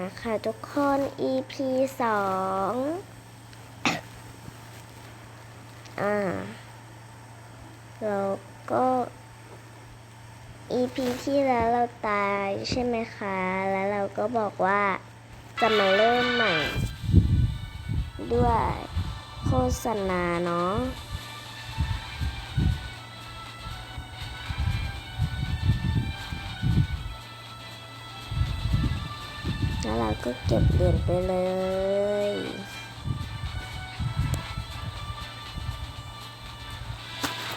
นะคะทุกคน EP สองอ่าเราก็ EP ที่แล้วเราตายใช่ไหมคะ แล้วเราก็บอกว่าจะมาเริ่มใหม่ ด้วยโฆษณาเนาะ แล้วเราก็เก็บเหรียญไปเลย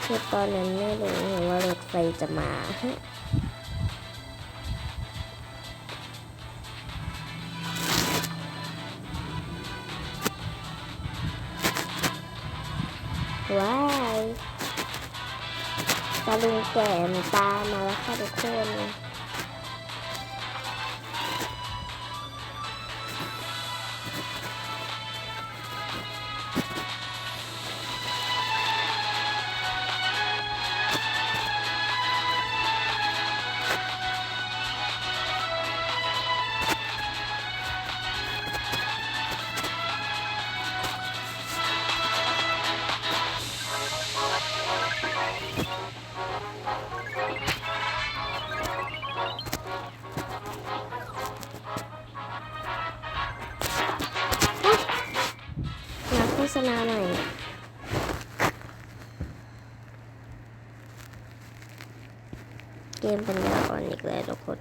คือตอนนั้นไม่รู้ว่ารถไฟจะมาฮะว้ายตาลุงแก่มตามมาแล้วค่ะทุกคน ษณาหน่อยเกมปัญญาอ่อนอีกแล้วทุกคน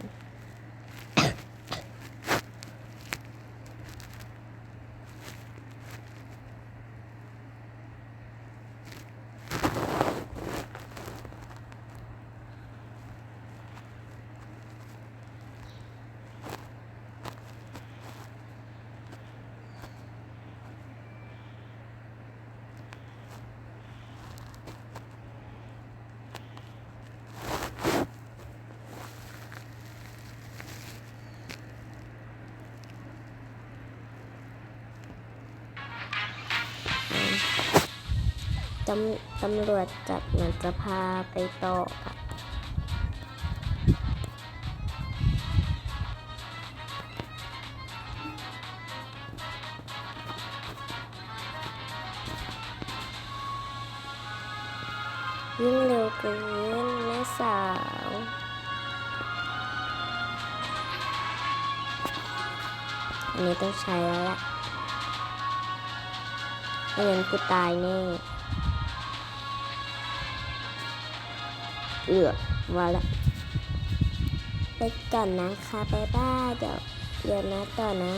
ตำตำรวจจับเหมือนจะพาไปต่อค่ะยิ่งเร็วเกินแม่สาวอันนี้ต้องใช้แล้วละไม่งั้นกูตายแน่ เอือกว่าละไปก่อนนะคะบ๊ายบายเดี๋ยวเดี๋ยวนะต่อนะ